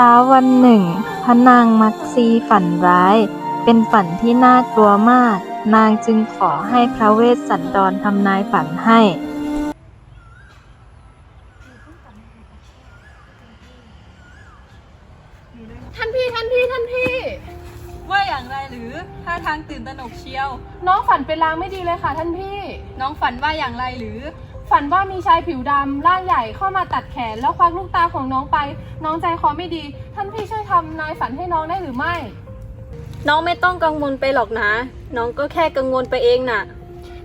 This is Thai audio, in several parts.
ช้าวันหนึ่ง พระนางมักซีฝันร้าย เป็นฝันที่น่ากลัวมาก นางจึงขอให้พระเวสสันดรทำนายฝันให้ ท่านพี่ท่านพี่ท่านพี่ ว่าอย่างไรหรือท่าทางตื่นตระหนกเชียว น้องฝันเป็นลางไม่ดีเลยค่ะท่านพี่ น้องฝันว่าอย่างไรหรือ ฝันว่ามีชายผิวดำร่างใหญ่เข้ามาตัดแขน แล้วควักลูกตาของน้องไป น้องใจคอไม่ดี ท่านพี่ช่วยทำนายฝันให้น้องได้หรือไม่ น้องไม่ต้องกังวลไปหรอกนะ น้องก็แค่กังวลไปเองน่ะ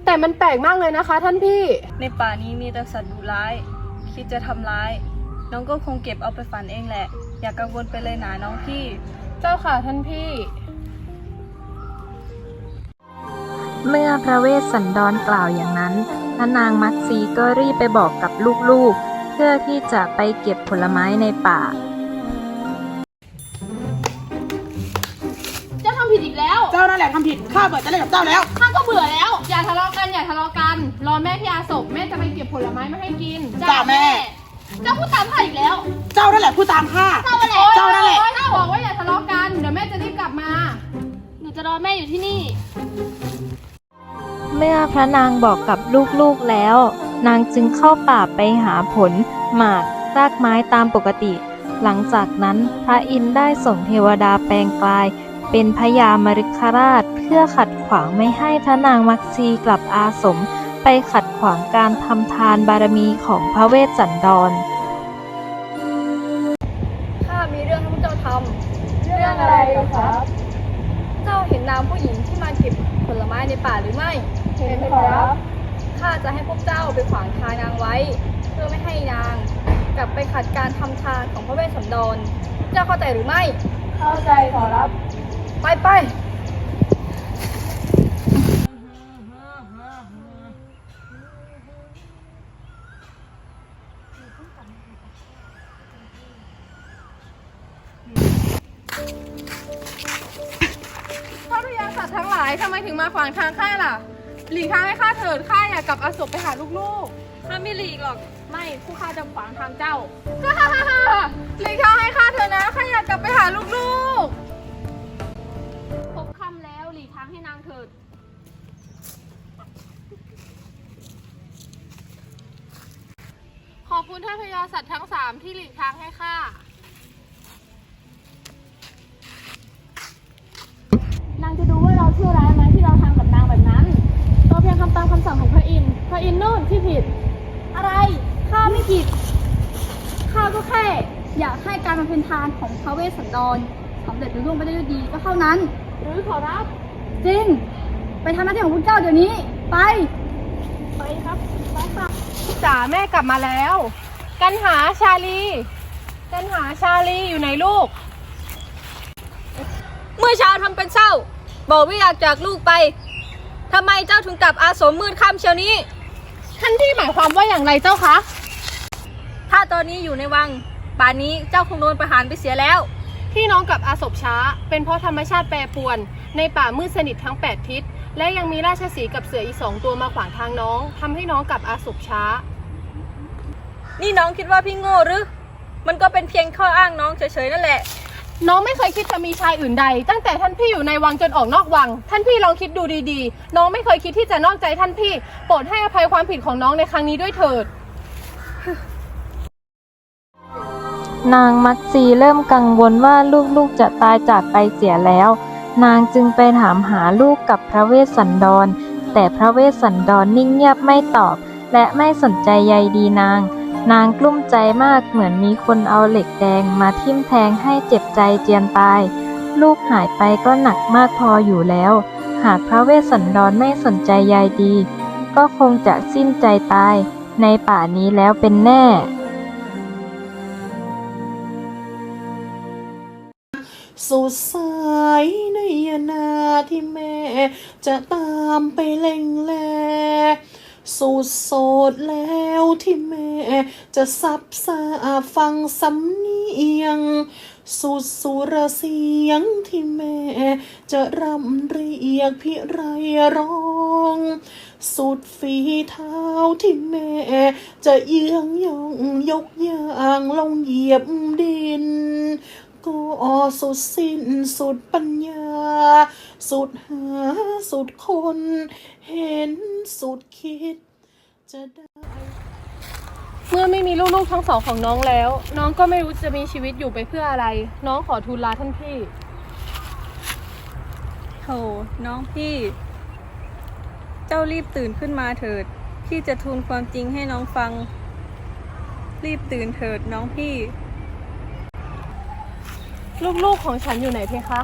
แต่มันแปลกมากเลยนะคะ ท่านพี่ ในป่านี้มีแต่สัตว์ดุร้าย คิดจะทำร้าย น้องก็คงเก็บเอาไปฝันเองแหละ อย่ากกังวลไปเลยนะน้องพี่ เจ้าค่ะท่านพี่ เมื่อพระเวสสันดรกล่าวอย่างนั้นพ ระนางมักซีก็รีบไปบอกกับลูกๆ เพื่อที่จะไปเก็บผลไม้ในป่า เจ้าทำผิดอีกแล้ว เจ้านั่นแหละทำผิด ข้าเบื่อจะเล่นกับเจ้าแล้ว ข้าก็เบื่อแล้ว อย่าทะเลาะกันอย่าทะเลาะกัน รอแม่ที่อาศพแม่จะไปเก็บผลไม้มาให้กินจ้าแม่ เจ้าพูดตามข้าอีกแล้วเจ้านั่นแหละผู้ตามข้า เจ้านั่นแหละเจ้านั่นแหละ เจ้าบอกว่าอย่าทะเลาะกันเดี๋ยวแม่จะรีบกลับมา หนูจะรอแม่อยู่ที่นี่ เมื่อพระนางบอกกับลูกๆแล้ว นางจึงเข้าป่าไปหาผล หมากรากไม้ตามปกติ หลังจากนั้นพระอินทร์ได้ส่งเทวดาแปลงกลาย เป็นพญามฤคราช เพื่อขัดขวางไม่ให้พระนางมักซีกลับอาสม ไปขัดขวางการทำทานบารมีของพระเวสสันดรข้ามีเรื่องให้พวกเจ้าทำเรื่องอะไรครับ เจ้าเห็นนางผู้หญิงที่มาเก็บผลไม้ในป่าหรือไม่ เห็นครับข้าจะให้พวกเจ้าไปขวางทางนางไว้ เพื่อไม่ให้นาง กลับไปขัดการทำทานของพระเวสสันดร เจ้าเข้าใจหรือไม่ เข้าใจขอรับ ไปไปพระพยาสัตว์ทั้งหลายทำไมถึงมาขวางทางข้าล่ะ หลีกทางให้ข้าเถิดข้าอยากกลับอาศพไปหาลูกๆข้าไม่หลีกหรอก ไม่ผู้ข้าจะขวางทางเจ้า หลีกทางให้ข้าเถอะนะข้าอยากกลับไปหาลูกๆพบค่ำแล้วหลีกทางให้นางเถิด ขอบคุณท่านพญาสัตว์ทั้งสามที่หลีกทางให้ข้า นางจะดูว่าเราชั่วร้ายไหมที่เราทำกับนางแบบนั้น เราเพียงทำตามคำสั่งของพระอินทร์ พระอินทร์นู่นที่ผิด อะไร ข้าไม่ผิด ข้าก็แค่ อยา กให้การบำเพ็ญทานของพระเวสสันดรสำเร็จรุ่ร่วงไปได้ด้วยดีก็เท่านั้น หรือขอรับ จริง ไปทำหน้าที่ของพวกเจ้าเดี๋ยวนี้ ไป ไปครับไปค่ะจ๋าแม่กลับมาแล้ว กันหาชาลี กันหาชาลีอยู่ไหนลูก เมื่อเช้าทำเป็นเศร้า บอกไม่อยากจากลูกไปทำไมเจ้าถึงกลับอาสมมืดค่ำเชียวนี้ ท่านที่หมายความว่าอย่างไรเจ้าคะ ถ้าตอนนี้อยู่ในวัง ป่านนี้เจ้าคงโดนประหารไปเสียแล้ว ที่น้องกลับอาศพช้า เป็นเพราะธรรมชาติแปรปรวน ในป่ามืดสนิททั้ง 8 ทิศ และยังมีราชสีห์กับเสืออีกสองตัวมาขวางทางน้องทำให้น้องกลับอาศพช้า นี่น้องคิดว่าพี่โง่หรือ มันก็เป็นเพียงข้ออ้างน้องเฉยๆนั่นแหละ น้องไม่เคยคิดจะมีชายอื่นใด ตั้งแต่ท่านพี่อยู่ในวังจนออกนอกวัง ท่านพี่ลองคิดดูดีๆ น้องไม่เคยคิดที่จะนอกใจท่านพี่ โปรดให้อภัยความผิดของน้องในครั้งนี้ด้วยเถิด นางมักซีเริ่มกังวลว่าลูกๆจะตายจากไปเสียแล้ว นางจึงไปถามหาลูกกับพระเวสสันดร แต่พระเวสสันดรนิ่งเงียบไม่ตอบ และไม่สนใจใยดีนาง นางกลุ้มใจมากเหมือนมีคนเอาเหล็กแดงมาทิ่มแทงให้เจ็บใจเจียนตาย ลูกหายไปก็หนักมากพออยู่แล้ว หากพระเวสสันดรไม่สนใจใยดี ก็คงจะสิ้นใจตาย ในป่านี้แล้วเป็นแน่ สุดสายในยนาที่แม่ จะตามไปเล่งแลสุดโสดแล้วที่แม่ จะซับซาฟังสำเนียงสุดสุรเสียงที่แม่ จะรำเรียกพิไรร้องสุดฝีเท้าที่แม่ จะเยื้องย่องยกย่างลงเหยียบดิน ก็สุดสิ้นสุดปัญญา สุดหาสุดคน เห็นสุดคิด จะได้ เมื่อไม่มีลูกๆทั้งสองของน้องแล้ว น้องก็ไม่รู้จะมีชีวิตอยู่ไปเพื่ออะไร น้องขอทูลลาท่านพี่โถน้องพี่ เจ้ารีบตื่นขึ้นมาเถิด พี่จะทูลความจริงให้น้องฟัง รีบตื่นเถิดน้องพี่ ลูกๆของฉันอยู่ไหนเพคะ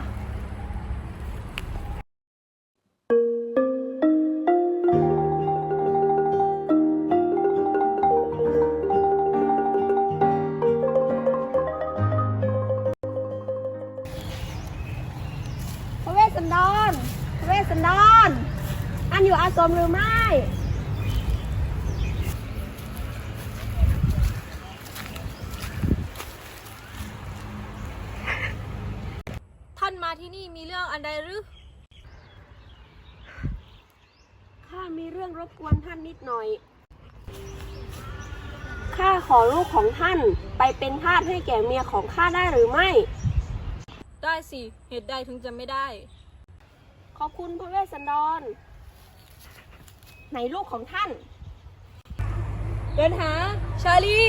พระเวสสันดร พระเวสสันดร อันอยู่อาสมหรือไม่ ท่านมาที่นี่มีเรื่องอันใดหรือ ข้ามีเรื่องรบกวนท่านนิดหน่อย ข้าขอลูกของท่านไปเป็นทาสให้แก่เมียของข้าได้หรือไม่ ได้สิ เหตุใดถึงจะไม่ได้ ขอบคุณพระเวสสันดร ไหนลูกของท่าน เดินหา ชาลี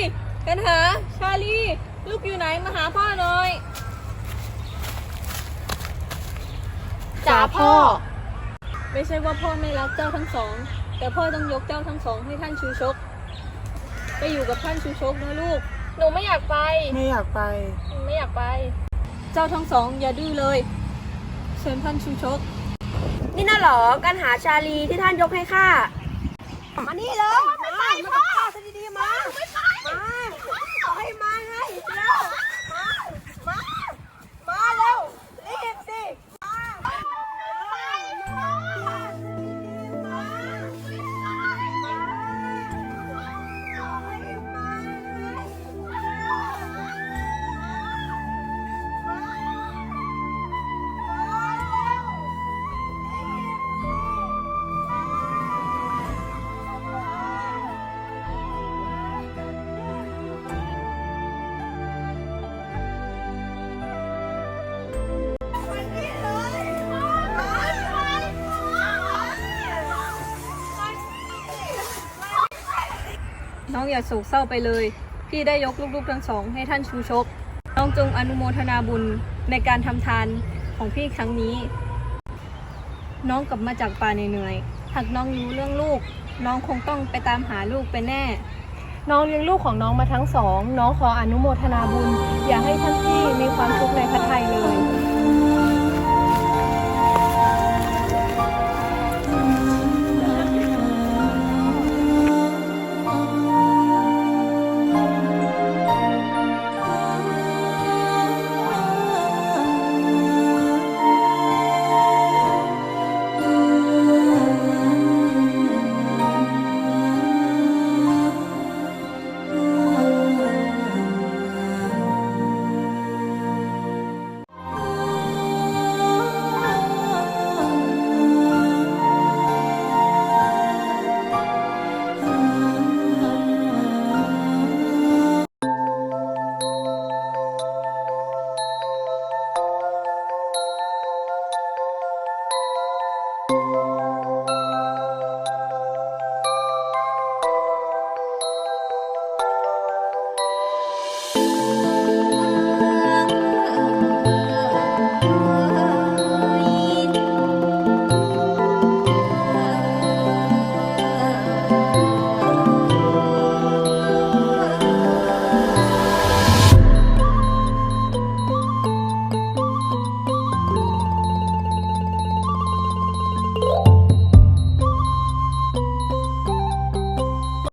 เดินหา ชาลี ลูกอยู่ไหน มาหาพ่อหน่อย จ๋าพ่อ ไม่ใช่ว่าพ่อไม่รักเจ้าทั้งสอง แต่พ่อต้องยกเจ้าทั้งสองให้ท่านชูชก ไปอยู่กับท่านชูชกนะลูก หนูไม่อยากไป ไม่อยากไปไม่อยากไป เจ้าทั้งสองอย่าดื้อเลย เชิญท่านชูชก นี่น่ะเหรอการหาชาลีที่ท่านยกให้ข้า มานี่เลย น้องอย่าโศกเศร้าไปเลย พี่ได้ยกลูกๆทั้งสอง ให้ท่านชูชก น้องจงอนุโมทนาบุญในการทำทานของพี่ครั้งนี้ น้องกลับมาจากป่าเหนื่อยๆหากน้องรู้เรื่องลูก น้องคงต้องไปตามหาลูกไปแน่ น้องเลี้ยงลูกของน้องมาทั้งสอง น้องขออนุโมทนาบุญ อย่าให้ท่านพี่มีความทุกข์ในพระทัยเลย you